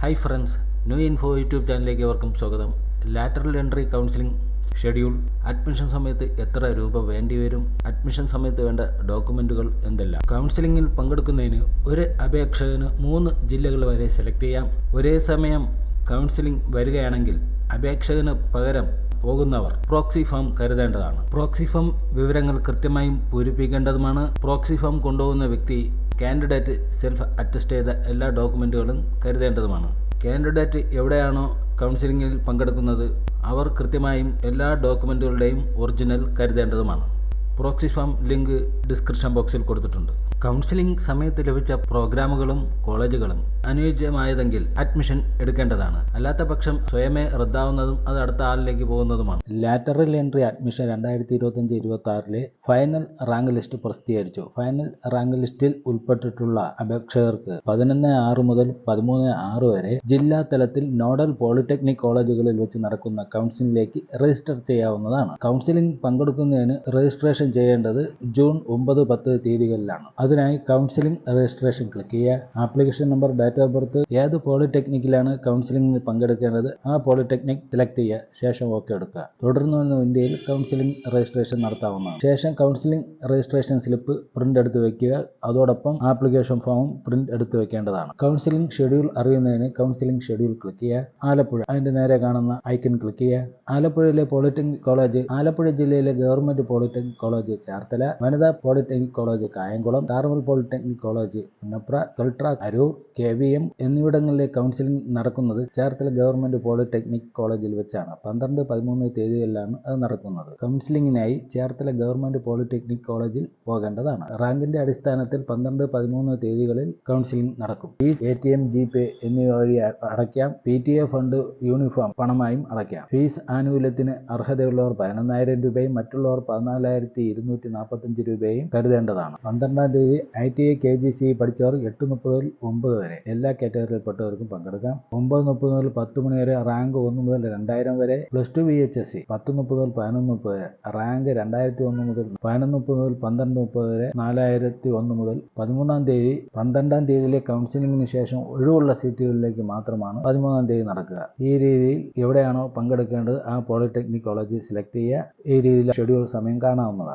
Hi friends new info YouTube ചാനലിലേക്ക് അവർക്കും സ്വാഗതം. Lateral entry counselling schedule admission സമയത്ത് എത്ര രൂപ വേണ്ടിവരും അഡ്മിഷൻ സമയത്ത് വേണ്ട ഡോക്യുമെന്റുകൾ എന്തെല്ലാം? കൗൺസിലിംഗിൽ പങ്കെടുക്കുന്നതിന് ഒരു അപേക്ഷകന് മൂന്ന് ജില്ലകൾ വരെ സെലക്ട് ചെയ്യാം. ഒരേ സമയം കൗൺസിലിംഗ് വരികയാണെങ്കിൽ അപേക്ഷകന് പകരം പോകുന്നവർ പ്രോക്സി ഫോം കരുതേണ്ടതാണ്. പ്രോക്സി ഫോം വിവരങ്ങൾ കൃത്യമായും പൂരിപ്പിക്കേണ്ടതുമാണ്. പ്രോക്സി ഫോം കൊണ്ടുപോകുന്ന വ്യക്തി കാൻഡിഡേറ്റ് സെൽഫ് അറ്റസ്റ്റ് ചെയ്ത എല്ലാ ഡോക്യുമെന്റുകളും കരുതേണ്ടതുമാണ്. കാൻഡിഡേറ്റ് എവിടെയാണോ കൗൺസിലിങ്ങിൽ പങ്കെടുക്കുന്നത് അവർ കൃത്യമായും എല്ലാ ഡോക്യുമെന്റുകളുടെയും ഒറിജിനൽ കരുതേണ്ടതുമാണ്. പ്രോക്സി ഫോം ലിങ്ക് ഡിസ്ക്രിപ്ഷൻ ബോക്സിൽ കൊടുത്തിട്ടുണ്ട്. കൗൺസിലിംഗ് സമയത്ത് ലഭിച്ച പ്രോഗ്രാമുകളും കോളേജുകളും അനുയോജ്യമായതെങ്കിൽ അഡ്മിഷൻ എടുക്കേണ്ടതാണ്. അല്ലാത്ത പക്ഷം സ്വയമേ റദ്ദാവുന്നതും അത് അടുത്ത ആളിലേക്ക് പോകുന്നതുമാണ്. ലാറ്ററൽ എൻട്രി അഡ്മിഷൻ രണ്ടായിരത്തി ഇരുപത്തഞ്ച് ഇരുപത്തി ആറിലെ ഫൈനൽ റാങ്ക് ലിസ്റ്റ് പ്രസിദ്ധീകരിച്ചു. ഫൈനൽ റാങ്ക് ലിസ്റ്റിൽ ഉൾപ്പെട്ടിട്ടുള്ള അപേക്ഷകർക്ക് പതിനൊന്ന് ആറ് മുതൽ പതിമൂന്ന് ആറ് വരെ ജില്ലാ തലത്തിൽ നോഡൽ പോളിടെക്നിക് കോളേജുകളിൽ വെച്ച് നടക്കുന്ന കൗൺസിലിംഗിലേക്ക് രജിസ്റ്റർ ചെയ്യാവുന്നതാണ്. കൗൺസിലിംഗ് പങ്കെടുക്കുന്നതിന് രജിസ്ട്രേഷൻ ചെയ്യേണ്ടത് ജൂൺ ഒമ്പത് പത്ത് തീയതികളിലാണ്. അതിനായി കൗൺസിലിംഗ് രജിസ്ട്രേഷൻ ക്ലിക്ക് ചെയ്യുക. Application number date of birth ഏത് പോളിടെക്നിക്കിലാണ് കൗൺസിലിംഗിൽ പങ്കെടുക്കേണ്ടത്? ആ പോളിടെക്നിക് സെലക്ട് ചെയ്യുക. ശേഷം ഓക്കെ എടുക്കുക. തുടർന്ന് ഇന്ത്യയിൽ കൗൺസിലിംഗ് രജിസ്ട്രേഷൻ നടത്താവുന്നതാണ്. ശേഷം കൗൺസിലിംഗ് രജിസ്ട്രേഷൻ സ്ലിപ്പ് പ്രിന്റ് എടുത്ത് വെക്കുക. അതോടൊപ്പം ആപ്ലിക്കേഷൻ ഫോമും പ്രിന്റ് എടുത്ത് വെക്കേണ്ടതാണ്. കൗൺസിലിംഗ് ഷെഡ്യൂൾ അറിയുന്നതിന് കൗൺസിലിംഗ് ഷെഡ്യൂൾ ക്ലിക്ക് ചെയ്യുക. ആലപ്പുഴ അതിന്റെ നേരെ കാണുന്ന ഐക്കൺ ക്ലിക്ക് ചെയ്യുക. ആലപ്പുഴയിലെ പോളിടെക്നിക് കോളേജ് ആലപ്പുഴ ജില്ലയിലെ ഗവൺമെന്റ് പോളിടെക്നിക് കോളേജ് ചേർത്തല വനിതാ polytechnic college Kayamkulam Carmel polytechnic college Punnapra കൾട്ര Aroor K V M എന്നിവിടങ്ങളിലെ കൗൺസിലിംഗ് നടക്കുന്നത് ചേർത്തല ഗവൺമെന്റ് പോളിടെക്നിക് കോളേജിൽ വെച്ചാണ്. പന്ത്രണ്ട് പതിമൂന്ന് തീയതികളിലാണ് അത് നടക്കുന്നത്. കൗൺസിലിംഗിനായി ചേർത്തല ഗവൺമെന്റ് പോളിടെക്നിക് കോളേജിൽ പോകേണ്ടതാണ്. റാങ്കിന്റെ അടിസ്ഥാനത്തിൽ പന്ത്രണ്ട് പതിമൂന്ന് തീയതികളിൽ കൗൺസിലിംഗ് നടക്കും. Fees A T M G pay എന്നിവ വഴി അടയ്ക്കാം. P T A fund uniform പണമായും അടയ്ക്കാം. ഫീസ് ആനുകൂല്യത്തിന് അർഹതയുള്ളവർ പതിനൊന്നായിരം രൂപയും മറ്റുള്ളവർ പതിനാലായിരത്തി ഇരുന്നൂറ്റി നാൽപ്പത്തഞ്ച് രൂപയും കരുതേണ്ടതാണ്. പന്ത്രണ്ടാം തീയതി I T I K G C പഠിച്ചവർ എട്ട് മുപ്പത് മുതൽ ഒമ്പത് വരെ. എല്ലാ കാറ്റഗറിയിൽപ്പെട്ടവർക്കും പങ്കെടുക്കാം. ഒമ്പത് മുപ്പത് മുതൽ പത്ത് മണി വരെ റാങ്ക് ഒന്ന് മുതൽ രണ്ടായിരം വരെ. Plus two V H S C പത്ത് മുപ്പത് മുതൽ പതിനൊന്ന് മുപ്പത് വരെ. റാങ്ക് രണ്ടായിരത്തി ഒന്ന് മുതൽ പതിനൊന്ന് മുപ്പത് മുതൽ പന്ത്രണ്ട് മുപ്പത് വരെ. നാലായിരത്തി ഒന്ന് മുതൽ പതിമൂന്നാം തീയതി പന്ത്രണ്ടാം തീയതിയിലെ കൗൺസിലിംഗിന് ശേഷം ഒഴിവുള്ള സീറ്റുകളിലേക്ക് മാത്രമാണ് പതിമൂന്നാം തീയതി നടക്കുക. ഈ രീതിയിൽ എവിടെയാണോ പങ്കെടുക്കേണ്ടത് ആ പോളിടെക്നിക് കോളേജ് സെലക്ട് ചെയ്യുക. ഈ രീതിയിൽ ഷെഡ്യൂൾ സമയം കാണാവുന്നതാണ്.